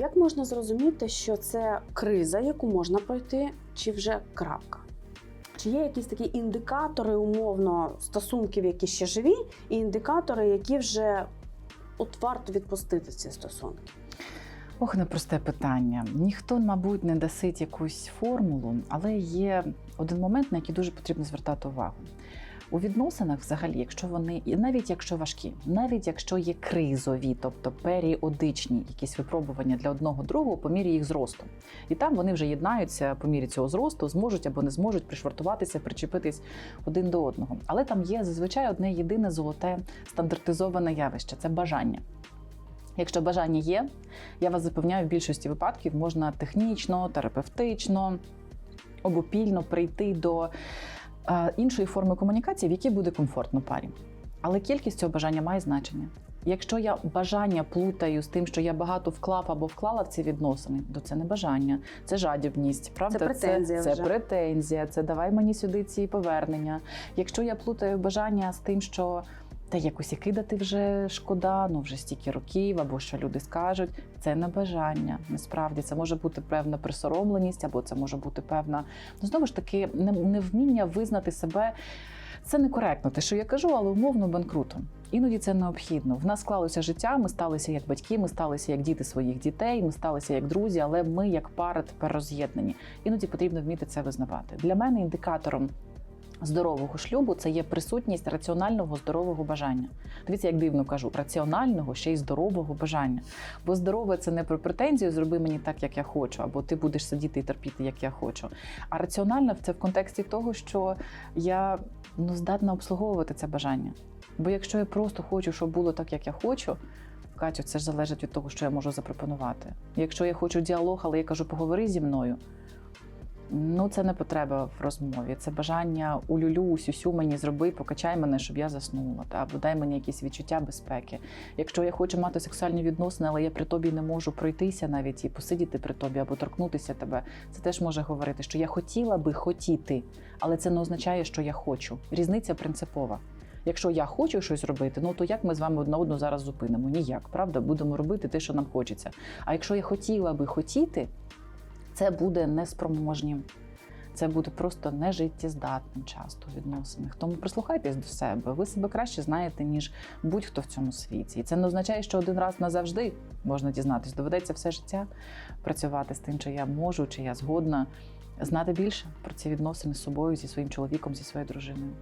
Як можна зрозуміти, що це криза, яку можна пройти, чи вже крапка? Чи є якісь такі індикатори умовно стосунків, які ще живі, і індикатори, які вже от варто відпустити ці стосунки? Ох, непросте питання. Ніхто, мабуть, не дасить якусь формулу, але є один момент, на який дуже потрібно звертати увагу. У відносинах, взагалі, якщо вони, навіть якщо важкі, навіть якщо є кризові, тобто періодичні якісь випробування для одного другого по мірі їх зросту, і там вони вже єднаються по мірі цього зросту, зможуть або не зможуть пришвартуватися, причепитись один до одного. Але там є зазвичай одне єдине золоте стандартизоване явище це бажання. Якщо бажання є, я вас запевняю, в більшості випадків можна технічно, терапевтично, обопільно прийти до іншої форми комунікації, в якій буде комфортно парі. Але кількість цього бажання має значення. Якщо я бажання плутаю з тим, що я багато вклав або вклала в ці відносини, то це не бажання, це жадібність. Правда, Це претензія це, це претензія, це давай мені сюди ці повернення. Якщо я плутаю бажання з тим, що та якось і кидати вже шкода, ну вже стільки років, або що люди скажуть, це не бажання. Насправді це може бути певна присоромленість, або це може бути певна, ну знову ж таки, невміння визнати себе. Це некоректно, те, що я кажу, але умовно банкрутом. Іноді це необхідно. В нас склалося життя, ми сталися як батьки, ми сталися як діти своїх дітей, ми сталися як друзі, але ми як пара тепер роз'єднані. Іноді потрібно вміти це визнавати. Для мене індикатором здорового шлюбу це є присутність раціонального здорового бажання. Дивіться, як дивно кажу, раціонального ще й здорового бажання. Бо здорове це не про претензію, зроби мені так, як я хочу, або ти будеш сидіти і терпіти, як я хочу. А раціональне це в контексті того, що я ну, здатна обслуговувати це бажання. Бо якщо я просто хочу, щоб було так, як я хочу. Катю, це ж залежить від того, що я можу запропонувати. Якщо я хочу діалог, але я кажу, поговори зі мною. Ну, це не потреба в розмові, це бажання улюлю, сюсю мені зроби, покачай мене, щоб я заснула, та або дай мені якісь відчуття безпеки. Якщо я хочу мати сексуальні відносини, але я при тобі не можу пройтися навіть і посидіти при тобі або торкнутися тебе, це теж може говорити, що я хотіла би хотіти, але це не означає, що я хочу. Різниця принципова. Якщо я хочу щось робити, ну то як ми з вами одна одну зараз зупинимо? Ніяк, правда? Будемо робити те, що нам хочеться. А якщо я хотіла би хотіти, це буде неспроможнім. Це буде просто нежиттєздатним часто в відносинах. Тому прислухайтесь до себе. Ви себе краще знаєте, ніж будь-хто в цьому світі. І це не означає, що один раз назавжди можна дізнатись. Доведеться все життя працювати з тим, чи я можу, чи я згодна знати більше про ці відносини з собою, зі своїм чоловіком, зі своєю дружиною.